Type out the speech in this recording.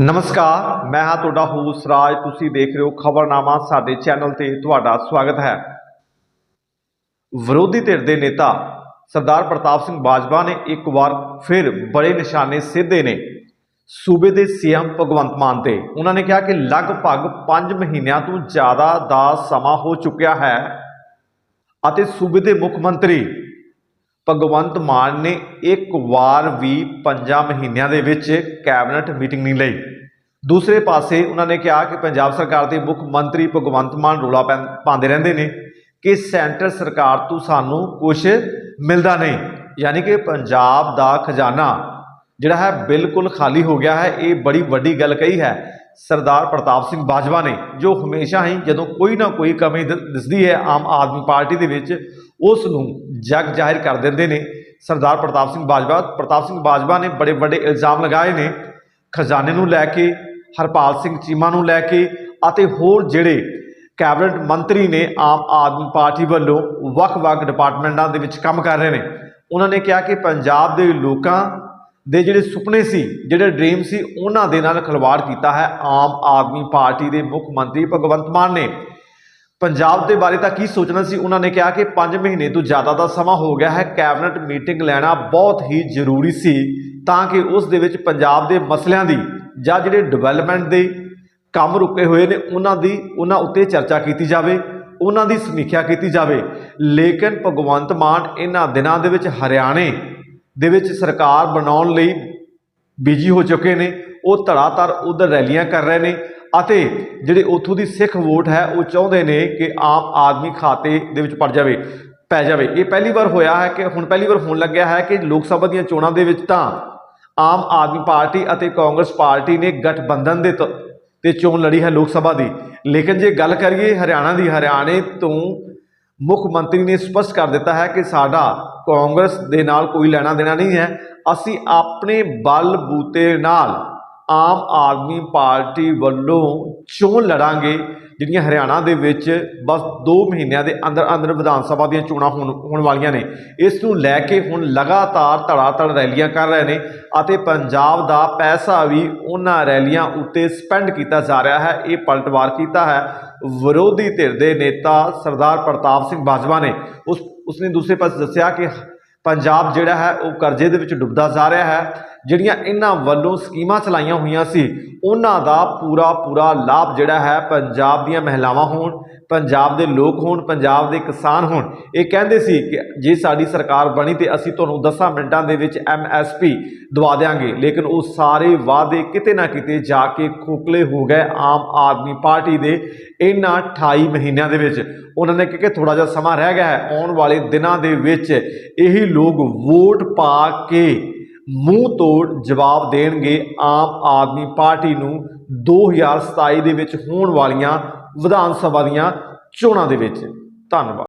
ਨਮਸਕਾਰ, ਮੈਂ ਹਾਂ ਤੁਹਾਡਾ ਹੋਸਟ ਰਾਜ, ਤੁਸੀਂ ਦੇਖ ਰਹੇ ਹੋ ਖਬਰਨਾਮਾ ਸਾਡੇ ਚੈਨਲ ਤੇ ਤੁਹਾਡਾ ਸਵਾਗਤ ਹੈ। ਵਿਰੋਧੀ ਧਿਰ ਦੇ ਨੇਤਾ ਸਰਦਾਰ ਪ੍ਰਤਾਪ ਸਿੰਘ ਬਾਜਵਾ ਨੇ ਇੱਕ ਵਾਰ ਫਿਰ ਬੜੇ ਨਿਸ਼ਾਨੇ ਸਿੱਧੇ ਨੇ ਸੂਬੇ ਦੇ ਸੀਐਮ ਭਗਵੰਤ ਮਾਨ ਤੇ। ਉਹਨਾਂ ਨੇ ਕਿਹਾ ਕਿ ਲਗਭਗ 5 ਮਹੀਨਿਆਂ ਤੋਂ ਜ਼ਿਆਦਾ ਦਾ ਸਮਾਂ ਹੋ ਚੁੱਕਿਆ ਹੈ ਅਤੇ ਸੂਬੇ ਦੇ ਮੁੱਖ ਮੰਤਰੀ ਭਗਵੰਤ ਮਾਨ ਨੇ ਇੱਕ ਵਾਰ ਵੀ ਪੰਜਾਂ ਮਹੀਨਿਆਂ ਦੇ ਵਿੱਚ ਕੈਬਨਿਟ ਮੀਟਿੰਗ ਨਹੀਂ ਲਈ। ਦੂਸਰੇ ਪਾਸੇ ਉਹਨਾਂ ਨੇ ਕਿਹਾ ਕਿ ਪੰਜਾਬ ਸਰਕਾਰ ਦੇ ਮੁੱਖ ਮੰਤਰੀ ਭਗਵੰਤ ਮਾਨ ਰੋਲਾ ਪੈਂ- ਪਾਉਂਦੇ ਰਹਿੰਦੇ ਨੇ ਕਿ ਸੈਂਟਰ ਸਰਕਾਰ ਤੋਂ ਸਾਨੂੰ ਕੁਝ ਮਿਲਦਾ ਨਹੀਂ। ਯਾਨੀ ਕਿ ਪੰਜਾਬ ਦਾ ਖਜ਼ਾਨਾ ਜਿਹੜਾ ਹੈ ਬਿਲਕੁਲ ਖਾਲੀ ਹੋ ਗਿਆ ਹੈ। ਇਹ ਬੜੀ ਵੱਡੀ ਗੱਲ ਕਹੀ ਹੈ। ਸਰਦਾਰ ਪ੍ਰਤਾਪ ਸਿੰਘ ਬਾਜਵਾ ਨੇ, ਜੋ ਹਮੇਸ਼ਾ ਹੀ ਜਦੋਂ ਕੋਈ ਨਾ ਕੋਈ ਕਮੀ ਦ- ਦਿਸਦੀ ਹੈ ਆਮ ਆਦਮੀ ਪਾਰਟੀ ਦੇ ਵਿੱਚ ਉਸ ਨੂੰ ਜਗ ਜਾਹਿਰ ਕਰ ਦਿੰਦੇ ਨੇ। ਸਰਦਾਰ ਪ੍ਰਤਾਪ ਸਿੰਘ ਬਾਜਵਾ, ਪ੍ਰਤਾਪ ਸਿੰਘ ਬਾਜਵਾ ਨੇ ਬੜੇ ਵੱਡੇ ਇਲਜ਼ਾਮ ਲਗਾਏ ਨੇ। ਖਜ਼ਾਨੇ ਨੂੰ ਲੈ ਕੇ, ਹਰਪਾਲ ਸਿੰਘ ਚੀਮਾ ਨੂੰ ਲੈ ਕੇ ਅਤੇ ਹੋਰ ਜਿਹੜੇ ਕੈਬਨਿਟ ਮੰਤਰੀ ਨੇ ਆਮ ਆਦਮੀ ਪਾਰਟੀ ਵੱਲੋਂ ਵੱਖ-ਵੱਖ ਡਿਪਾਰਟਮੈਂਟਾਂ ਦੇ ਵਿੱਚ ਕੰਮ ਕਰ ਰਹੇ ਨੇ। ਉਹਨਾਂ ਨੇ ਕਿਹਾ ਕਿ ਪੰਜਾਬ ਦੇ ਲੋਕਾਂ ਦੇ ਜਿਹੜੇ ਸੁਪਨੇ ਸੀ, ਜਿਹੜੇ ਡ੍ਰੀਮ ਸੀ, ਉਹਨਾਂ ਦੇ ਨਾਲ ਖਿਲਵਾੜ ਕੀਤਾ ਹੈ ਆਮ ਆਦਮੀ ਪਾਰਟੀ ਦੇ ਮੁੱਖ ਮੰਤਰੀ ਭਗਵੰਤ ਮਾਨ ਨੇ। ਪੰਜਾਬ ਦੇ ਬਾਰੇ ਤਾਂ ਕੀ ਸੋਚਣਾ ਸੀ? ਉਹਨਾਂ ਨੇ ਕਿਹਾ ਕਿ 5 ਮਹੀਨੇ ਤੋਂ ਜ਼ਿਆਦਾ ਦਾ ਸਮਾਂ ਹੋ ਗਿਆ ਹੈ। ਕੈਬਨਿਟ ਮੀਟਿੰਗ ਲੈਣਾ ਬਹੁਤ ਹੀ ਜ਼ਰੂਰੀ ਸੀ ਤਾਂ ਕਿ ਉਸ ਦੇ ਵਿੱਚ ਪੰਜਾਬ ਦੇ ਮਸਲਿਆਂ ਦੀ ਜਾਂ ਜਿਹੜੇ ਡਿਵੈਲਪਮੈਂਟ ਦੇ ਕੰਮ ਰੁਕੇ ਹੋਏ ਨੇ, ਉਹਨਾਂ ਦੀ, ਉਹਨਾਂ ਉੱਤੇ ਚਰਚਾ ਕੀਤੀ ਜਾਵੇ, ਉਹਨਾਂ ਦੀ ਸਮੀਖਿਆ ਕੀਤੀ ਜਾਵੇ। ਲੇਕਿਨ ਭਗਵੰਤ ਮਾਨ ਇਹਨਾਂ ਦਿਨਾਂ ਦੇ ਵਿੱਚ ਹਰਿਆਣੇ ਦੇ ਵਿੱਚ ਸਰਕਾਰ ਬਣਾਉਣ ਲਈ ਬਿਜ਼ੀ ਹੋ ਚੁੱਕੇ ਨੇ। ਉਹ ਧੜਾਧੜ ਉਧਰ ਰੈਲੀਆਂ ਕਰ ਰਹੇ ਨੇ। ਅਤੇ ਜਿਹੜੇ ਉੱਥੋਂ ਦੀ ਸਿੱਖ ਵੋਟ ਹੈ, ਉਹ ਚਾਹੁੰਦੇ ਨੇ ਕਿ ਆਮ ਆਦਮੀ ਖਾਤੇ ਦੇ ਵਿੱਚ ਪੜ ਜਾਵੇ, ਪੈ ਜਾਵੇ। ਇਹ ਪਹਿਲੀ ਵਾਰ ਹੋਇਆ ਹੈ ਕਿ, ਹੁਣ ਪਹਿਲੀ ਵਾਰ ਹੋਣ ਲੱਗਿਆ ਹੈ ਕਿ ਲੋਕ ਸਭਾ ਦੀਆਂ ਚੋਣਾਂ ਦੇ ਵਿੱਚ ਤਾਂ ਆਮ ਆਦਮੀ ਪਾਰਟੀ ਅਤੇ ਕਾਂਗਰਸ ਪਾਰਟੀ ਨੇ ਗਠਬੰਧਨ ਦੇ ਤ- ਤੇ ਚੋਣ ਲੜੀ ਹੈ ਲੋਕ ਸਭਾ ਦੀ। ਲੇਕਿਨ ਜੇ ਗੱਲ ਕਰੀਏ ਹਰਿਆਣਾ ਦੀ, ਹਰਿਆਣੇ ਤੋਂ ਮੁੱਖ ਮੰਤਰੀ ਨੇ ਸਪਸ਼ਟ ਕਰ ਦਿੱਤਾ ਹੈ ਕਿ ਸਾਡਾ ਕਾਂਗਰਸ ਦੇ ਨਾਲ ਕੋਈ ਲੈਣਾ ਦੇਣਾ ਨਹੀਂ ਹੈ। ਅਸੀਂ ਆਪਣੇ ਬਲ ਬੂਤੇ ਨਾਲ ਆਮ ਆਦਮੀ ਪਾਰਟੀ ਵੱਲੋਂ ਚੋਣ ਲੜਾਂਗੇ? ਜਿਹੜੀਆਂ ਹਰਿਆਣਾ ਦੇ ਵਿੱਚ ਬਸ 2 ਮਹੀਨਿਆਂ ਦੇ ਅੰਦਰ ਅੰਦਰ ਵਿਧਾਨ ਸਭਾ ਦੀਆਂ ਚੋਣਾਂ ਹੋਣ ਹੋਣ ਵਾਲੀਆਂ ਨੇ, ਇਸ ਨੂੰ ਲੈ ਕੇ ਹੁਣ ਲਗਾਤਾਰ ਧੜਾਧੜ ਰੈਲੀਆਂ ਕਰ ਰਹੇ ਨੇ ਅਤੇ ਪੰਜਾਬ ਦਾ ਪੈਸਾ ਵੀ ਉਹਨਾਂ ਰੈਲੀਆਂ ਉੱਤੇ ਸਪੈਂਡ ਕੀਤਾ ਜਾ ਰਿਹਾ ਹੈ, ਇਹ ਪਲਟਵਾਰ ਕੀਤਾ ਹੈ। ਵਿਰੋਧੀ ਧਿਰ ਦੇ ਨੇਤਾ ਸਰਦਾਰ ਪ੍ਰਤਾਪ ਸਿੰਘ ਬਾਜਵਾ ਨੇ ਉਸ, ਉਸਨੇ ਦੂਸਰੇ ਪਾਸੇ ਦੱਸਿਆ ਕਿ ਪੰਜਾਬ ਜਿਹੜਾ ਹੈ ਉਹ ਕਰਜ਼ੇ ਦੇ ਵਿੱਚ ਡੁੱਬਦਾ ਜਾ ਰਿਹਾ ਹੈ। ਜਿਹੜੀਆਂ ਇਹਨਾਂ ਵੱਲੋਂ ਸਕੀਮਾਂ ਚਲਾਈਆਂ ਹੋਈਆਂ ਸੀ, ਉਹਨਾਂ ਦਾ ਪੂਰਾ ਪੂਰਾ ਲਾਭ ਜਿਹੜਾ ਹੈ ਪੰਜਾਬ ਦੀਆਂ ਮਹਿਲਾਵਾਂ ਹੋਣ, ਪੰਜਾਬ ਦੇ ਲੋਕ ਹੋਣ, ਪੰਜਾਬ ਦੇ ਕਿਸਾਨ ਹੋਣ। ਇਹ ਕਹਿੰਦੇ ਸੀ ਕਿ ਜੇ ਸਾਡੀ ਸਰਕਾਰ ਬਣੀ ਤੇ ਅਸੀਂ ਤੁਹਾਨੂੰ 10 ਮਿੰਟਾਂ ਦੇ ਵਿੱਚ ਐਮਐਸਪੀ ਦਵਾ ਦੇਾਂਗੇ ਲੇਕਿਨ ਉਹ ਸਾਰੇ ਵਾਅਦੇ ਕਿਤੇ ਨਾ ਕਿਤੇ ਜਾ ਕੇ ਖੋਖਲੇ ਹੋ ਗਏ ਆਮ ਆਦਮੀ ਪਾਰਟੀ ਦੇ ਇਹਨਾਂ 28 ਮਹੀਨਿਆਂ ਦੇ ਵਿੱਚ। ਉਹਨਾਂ ਨੇ ਕਿਹਾ ਕਿ ਥੋੜਾ ਜਿਹਾ ਸਮਾਂ ਰਹਿ ਗਿਆ ਹੈ, ਆਉਣ ਵਾਲੇ ਦਿਨਾਂ ਦੇ ਵਿੱਚ ਇਹੀ ਲੋਕ ਵੋਟ ਪਾ ਕੇ ਮੂੰਹ ਤੋੜ ਜਵਾਬ ਦੇਣਗੇ ਆਮ ਆਦਮੀ ਪਾਰਟੀ ਨੂੰ 2027 ਦੇ ਵਿੱਚ ਹੋਣ ਵਾਲੀਆਂ ਵਿਧਾਨ ਸਭਾ ਦੀਆਂ ਚੋਣਾਂ ਦੇ ਵਿੱਚ। ਧੰਨਵਾਦ।